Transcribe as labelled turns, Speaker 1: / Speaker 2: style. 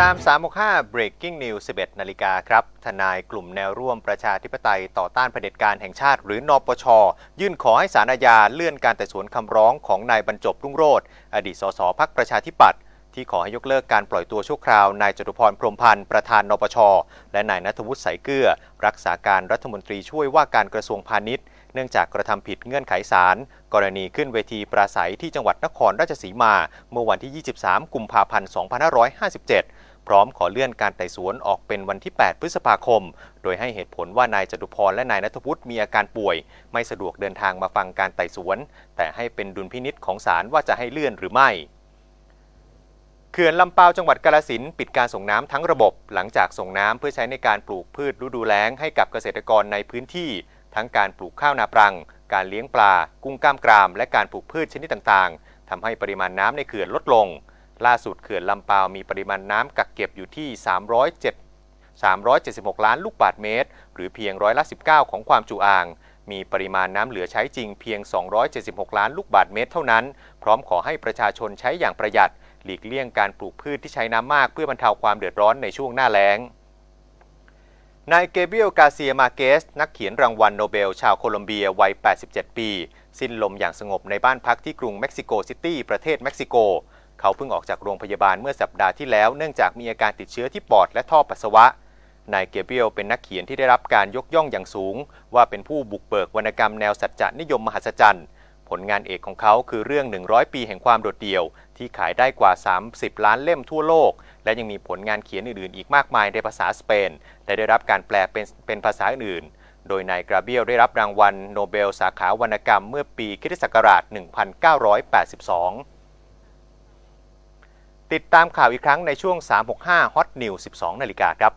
Speaker 1: ตาม 365 Breaking News 11 นาฬิกาครับ ทนายกลุ่มแนวร่วมประชาธิปไตยต่อต้านเผด็จการแห่งชาติ หรือนปช ยื่นขอให้ศาลอาญาเลื่อนการไต่สวนคำร้องของนายบรรจบรุ่งโรจน์อดีตสสพักประชาธิปัตย์ที่ขอให้ยกเลิกการปล่อยตัวชั่วคราวนายจตุพรพรมพันธ์ประธานนปช และนายนัทวุฒิสายเกลือ รักษาการรัฐมนตรีช่วยว่าการกระทรวงพาณิชย์ เนื่องจากกระทำผิดเงื่อนไขศาลกรณีขึ้นเวทีปราศัยที่จังหวัดนครราชสีมา เมื่อวันที่ 23 กุมภาพันธ์ 2557 พร้อมขอเลื่อนการไต่สวนออกเป็นวันที่ 8 พฤษภาคม โดยให้เหตุผลว่านายจตุพรและนายนัทวุฒิมีอาการป่วย ไม่สะดวกเดินทางมาฟังการไต่สวน แต่ให้เป็นดุลพินิษของศาลว่าจะให้เลื่อนหรือไม่เขื่อนลำปาวจังหวัดกาฬสินปิดการส่งน้ำทั้งระบบ หลังจากส่งน้ำเพื่อใช้ในการปลูกพืชฤดูแล้งให้กับเกษตรกรในพื้นที่ ทั้งการปลูกข้าวนาปรัง การเลี้ยงปลา กุ้งกล้ามกราม และการปลูกพืชชนิดต่างๆทำให้ปริมาณน้ำในเขื่อนลดลง ล่าสุดเขื่อนลำปาวมีปริมาณน้ำกักเก็บอยู่ที่ 307 376 ล้านลูกบาศก์เมตร หรือเพียงร้อยละ19 ของความจุอ่าง มีปริมาณน้ำเหลือใช้จริงเพียง 276 ล้านลูกบาศก์เมตร เท่านั้น พร้อมขอให้ประชาชนใช้อย่างประหยัด หลีกเลี่ยงการปลูกพืชที่ใช้น้ำมากเพื่อบรรเทาความเดือดร้อนในช่วงหน้าแล้งนายเกเบียลกาเซียมาเกส นักเขียนรางวัลโนเบล ชาวโคลอมเบียวัย 87 ปี สิ้นลมอย่างสงบในบ้านพักที่กรุงเม็กซิโกซิตี้ ประเทศเม็กซิโก เขาเพิ่งออกจากโรงพยาบาลเมื่อสัปดาห์ที่แล้ว เนื่องจากมีอาการติดเชื้อที่ปอดและท่อปัสสาวะ นายเกเบียลเป็นนักเขียนที่ได้รับการยกย่องอย่างสูง ว่าเป็นผู้บุกเบิกวรรณกรรมแนวสัจจะนิยมมหัศจรรย์ ผลงานเอกของเขาคือเรื่อง 100 ปีแห่งความโดดเดี่ยว ที่ขายได้กว่า 30 ล้านเล่มทั่วโลก และยังมีผลงานเขียนอื่นๆ อีกมากมายในภาษาสเปนและได้รับการแปลเป็นเป็นภาษาอื่นโดยนายกราเบียลได้รับรางวัลโนเบลสาขาวรรณกรรมเมื่อปีคศ1982 ติดตามข่าวอีกครั้งในช่วง 365 Hot News 12 นาฬิกาครับ